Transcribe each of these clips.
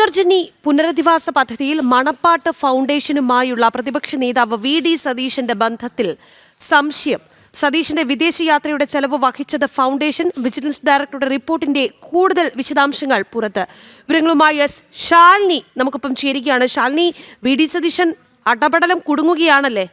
പുനർജനി പുനരധിവാസ പദ്ധതിയിൽ മണപ്പാട്ട് ഫൗണ്ടേഷനുമായുള്ള പ്രതിപക്ഷ നേതാവ് വി ഡി സതീശന്റെ ബന്ധത്തിൽ സംശയം. സതീശന്റെ വിദേശയാത്രയുടെ ചെലവ് വഹിച്ചത് ഫൗണ്ടേഷൻ വിജിലൻസ് ഡയറക്ടറുടെ റിപ്പോർട്ടിന്റെ കൂടുതൽ വിശദാംശങ്ങൾ പുറത്ത്. വിവരങ്ങളുമായി എസ് ശാലിനി നമുക്കിപ്പം ചേരുകയാണ്. ശാലിനി വി ഡി സതീശൻ അടപടലം കുടുങ്ങുകയാണല്ലേ?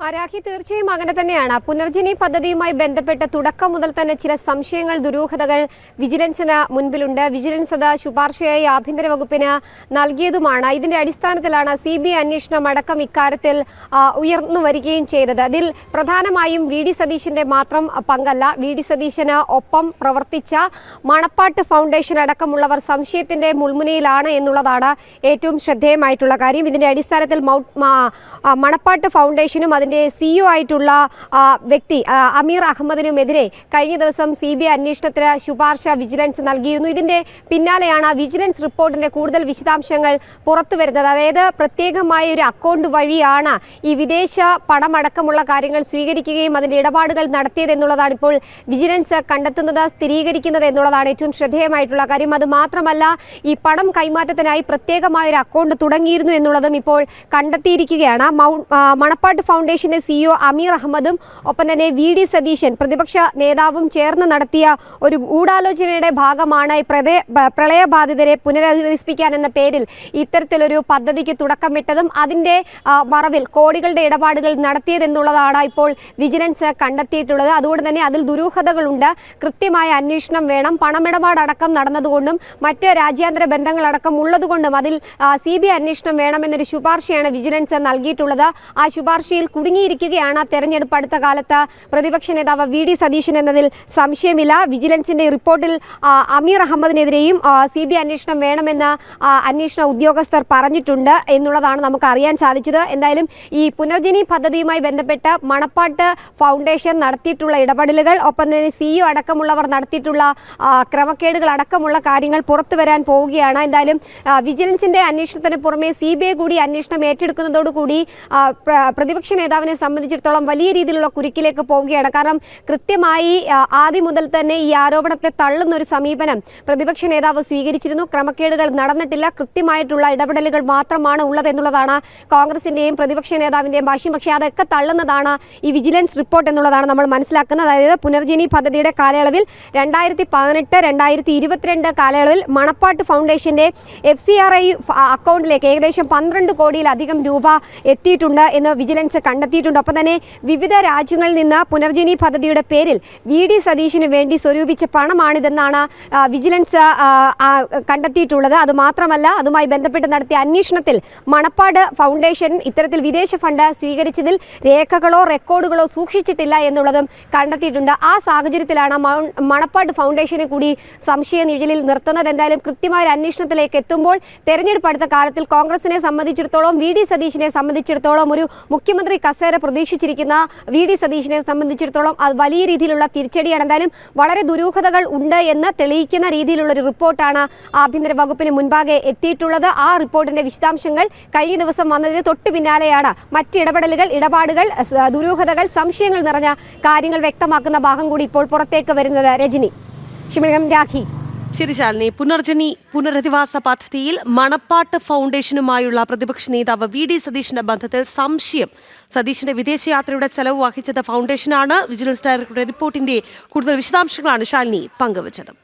അരാഖി തീർച്ചയായും അങ്ങനെ തന്നെയാണ്. പുനർജനി പദ്ധതിയുമായി ബന്ധപ്പെട്ട് തുടക്കം മുതൽ തന്നെ ചില സംശയങ്ങൾ ദുരൂഹതകൾ വിജിലൻസിന് മുൻപിലുണ്ട്. വിജിലൻസ് അത് ശുപാർശയായി ആഭ്യന്തര വകുപ്പിന് നൽകിയതുമാണ്. ഇതിന്റെ അടിസ്ഥാനത്തിലാണ് സി ബി ഐ അന്വേഷണം അടക്കം ഇക്കാര്യത്തിൽ ഉയർന്നു വരികയും ചെയ്തത്. അതിൽ പ്രധാനമായും വി ഡി മാത്രം പങ്കല്ല. വി ഡി സതീശന് ഒപ്പം പ്രവർത്തിച്ച മണപ്പാട്ട് ഫൗണ്ടേഷൻ അടക്കമുള്ളവർ സംശയത്തിന്റെ മുൾമുനയിലാണ് എന്നുള്ളതാണ് ഏറ്റവും ശ്രദ്ധേയമായിട്ടുള്ള കാര്യം. ഇതിന്റെ അടിസ്ഥാനത്തിൽ മണപ്പാട്ട് ഫൗണ്ടേഷനും അതിന്റെ സിഇഒ ആയിട്ടുള്ള വ്യക്തി അമീർ അഹമ്മദിനുമെതിരെ കഴിഞ്ഞ ദിവസം സി ബി ഐ അന്വേഷണത്തിന് ശുപാർശ വിജിലൻസ് നൽകിയിരുന്നു. ഇതിന്റെ പിന്നാലെയാണ് വിജിലൻസ് റിപ്പോർട്ടിന്റെ കൂടുതൽ വിശദാംശങ്ങൾ പുറത്തു വരുന്നത്. അതായത് പ്രത്യേകമായ ഒരു അക്കൗണ്ട് വഴിയാണ് ഈ വിദേശ പണമടക്കമുള്ള കാര്യങ്ങൾ സ്വീകരിക്കുകയും അതിന്റെ ഇടപാടുകൾ നടത്തിയത് എന്നുള്ളതാണ് ഇപ്പോൾ വിജിലൻസ് കണ്ടെത്തുന്നത് സ്ഥിരീകരിക്കുന്നത് എന്നുള്ളതാണ് ഏറ്റവും ശ്രദ്ധേയമായിട്ടുള്ള കാര്യം. അത് മാത്രമല്ല ഈ പണം കൈമാറ്റത്തിനായി പ്രത്യേകമായ ഒരു അക്കൗണ്ട് തുടങ്ങിയിരുന്നു എന്നുള്ളതും ഇപ്പോൾ കണ്ടെത്തിയിരിക്കുകയാണ്. മണപ്പാട്ട് മണപ്പാട്ട് ഫൗണ്ടേഷന്റെ സിഇഒ അമീർ അഹമ്മദും ഒപ്പം തന്നെ വി ഡി സതീശൻ പ്രതിപക്ഷ നേതാവും ചേർന്ന് നടത്തിയ ഒരു ഗൂഢാലോചനയുടെ ഭാഗമാണ് പ്രളയബാധിതരെ പുനരധിവസിപ്പിക്കാൻ എന്ന പേരിൽ ഇത്തരത്തിലൊരു പദ്ധതിക്ക് തുടക്കമിട്ടതും അതിന്റെ മറവിൽ കോടികളുടെ ഇടപാടുകൾ നടത്തിയതെന്നുള്ളതാണ് ഇപ്പോൾ വിജിലൻസ് കണ്ടെത്തിയിട്ടുള്ളത്. അതുകൊണ്ട് തന്നെ അതിൽ ദുരൂഹതകളുണ്ട്. കൃത്യമായ അന്വേഷണം വേണം. പണമിടപാടടക്കം നടന്നതുകൊണ്ടും മറ്റ് രാജ്യാന്തര ബന്ധങ്ങളടക്കം ഉള്ളതുകൊണ്ടും അതിൽ സി ബി ഐ അന്വേഷണം വേണമെന്നൊരു ശുപാർശയാണ് വിജിലൻസ് നൽകിയിട്ടുള്ളത്. ആ ശുപാർശയിൽ കുടുങ്ങിയിരിക്കുകയാണ് തെരഞ്ഞെടുപ്പ് അടുത്ത കാലത്ത്. പ്രതിപക്ഷ നേതാവ് വി ഡി സതീശൻ എന്നതിൽ സംശയമില്ല. വിജിലൻസിന്റെ റിപ്പോർട്ടിൽ അമീർ അഹമ്മദിനെതിരെയും സി ബി അന്വേഷണം വേണമെന്ന് അന്വേഷണ ഉദ്യോഗസ്ഥർ പറഞ്ഞിട്ടുണ്ട് എന്നുള്ളതാണ് നമുക്ക് അറിയാൻ സാധിച്ചത്. എന്തായാലും ഈ പുനർജനി പദ്ധതിയുമായി ബന്ധപ്പെട്ട് മണപ്പാട്ട് ഫൗണ്ടേഷൻ നടത്തിയിട്ടുള്ള ഇടപെടലുകൾ ഒപ്പം തന്നെ സിഇഒ അടക്കമുള്ളവർ നടത്തിയിട്ടുള്ള ക്രമക്കേടുകൾ അടക്കമുള്ള കാര്യങ്ങൾ പുറത്തു വരാൻ പോവുകയാണ്. എന്തായാലും വിജിലൻസിന്റെ അന്വേഷണത്തിന് പുറമെ സി കൂടി അന്വേഷണം ഏറ്റെടുക്കുന്നതോടുകൂടി പ്രതിപക്ഷ നേതാവ് നേതാവിനെ സംബന്ധിച്ചിടത്തോളം വലിയ രീതിയിലുള്ള കുരുക്കിലേക്ക് പോവുകയാണ്. കാരണം കൃത്യമായി ആദ്യം മുതൽ തന്നെ ഈ ആരോപണത്തെ തള്ളുന്ന ഒരു സമീപനം പ്രതിപക്ഷ നേതാവ് സ്വീകരിച്ചിരുന്നു. ക്രമക്കേടുകൾ നടന്നിട്ടില്ല. കൃത്യമായിട്ടുള്ള ഇടപെടലുകൾ മാത്രമാണ് ഉള്ളത് എന്നുള്ളതാണ് കോൺഗ്രസിന്റെയും പ്രതിപക്ഷ നേതാവിന്റെയും ഭാഷ്യം പക്ഷേ അതൊക്കെ തള്ളുന്നതാണ് ഈ വിജിലൻസ് റിപ്പോർട്ട് എന്നുള്ളതാണ് നമ്മൾ മനസ്സിലാക്കുന്നത്. അതായത് പുനർജനി പദ്ധതിയുടെ കാലയളവിൽ രണ്ടായിരത്തി പതിനെട്ട് രണ്ടായിരത്തി ഇരുപത്തിരണ്ട് കാലയളവിൽ മണപ്പാട്ട് ഫൗണ്ടേഷന്റെ എഫ് സി ആർ ഐ അക്കൗണ്ടിലേക്ക് ഏകദേശം പന്ത്രണ്ട് കോടിയിലധികം രൂപ എത്തിയിട്ടുണ്ട് എന്ന് വിജിലൻസ് കണ്ടെത്തിയിട്ടുണ്ട്. ഒപ്പം തന്നെ വിവിധ രാജ്യങ്ങളിൽ നിന്ന് പുനർജനി പദ്ധതിയുടെ പേരിൽ വി ഡി സതീഷിന് വേണ്ടി സ്വരൂപിച്ച പണമാണിതെന്നാണ് വിജിലൻസ് കണ്ടെത്തിയിട്ടുള്ളത്. അത് മാത്രമല്ല അതുമായി ബന്ധപ്പെട്ട് നടത്തിയ അന്വേഷണത്തിൽ മണപ്പാട് ഫൗണ്ടേഷൻ ഇത്തരത്തിൽ വിദേശ ഫണ്ട് സ്വീകരിച്ചതിൽ രേഖകളോ റെക്കോർഡുകളോ സൂക്ഷിച്ചിട്ടില്ല എന്നുള്ളതും കണ്ടെത്തിയിട്ടുണ്ട്. ആ സാഹചര്യത്തിലാണ് മണപ്പാട് ഫൗണ്ടേഷനെ കൂടി സംശയ നിഴലിൽ നിർത്തുന്നത്. എന്തായാലും കൃത്യമായ അന്വേഷണത്തിലേക്ക് എത്തുമ്പോൾ തെരഞ്ഞെടുപ്പ് അടുത്ത കാലത്തിൽ കോൺഗ്രസിനെ സംബന്ധിച്ചിടത്തോളം വി ഡി സതീശിനെ സംബന്ധിച്ചിടത്തോളം ഒരു മുഖ്യമന്ത്രി കസേര പ്രതീക്ഷിച്ചിരിക്കുന്ന വി ഡി സതീശിനെ സംബന്ധിച്ചിടത്തോളം അത് വലിയ രീതിയിലുള്ള തിരിച്ചടിയാണ്. എന്തായാലും വളരെ ദുരൂഹതകൾ ഉണ്ട് എന്ന് തെളിയിക്കുന്ന രീതിയിലുള്ള ഒരു റിപ്പോർട്ടാണ് ആഭ്യന്തര വകുപ്പിന് മുൻപാകെ എത്തിയിട്ടുള്ളത്. ആ റിപ്പോർട്ടിന്റെ വിശദാംശങ്ങൾ കഴിഞ്ഞ ദിവസം വന്നതിന് തൊട്ട് പിന്നാലെയാണ് മറ്റ് ഇടപെടലുകൾ ഇടപാടുകൾ ദുരൂഹതകൾ സംശയങ്ങൾ നിറഞ്ഞ കാര്യങ്ങൾ വ്യക്തമാക്കുന്ന ഭാഗം കൂടി ഇപ്പോൾ പുറത്തേക്ക് വരുന്നത്. രജനി ഷിമിഴം രാഖി. ശരി ശാലിനി. പുനർജനി പുനരധിവാസ പദ്ധതിയിൽ മണപ്പാട്ട് ഫൗണ്ടേഷനുമായുള്ള പ്രതിപക്ഷ നേതാവ് വി ഡി സതീഷിന്റെ ബന്ധത്തിൽ സംശയം. സതീഷിന്റെ വിദേശയാത്രയുടെ ചെലവ് വഹിച്ചത് ഫൗണ്ടേഷനാണ്. വിജിലൻസ് ഡയറക്ടറുടെ റിപ്പോർട്ടിന്റെ കൂടുതൽ വിശദാംശങ്ങളാണ് ശാലിനി പങ്കുവച്ചത്.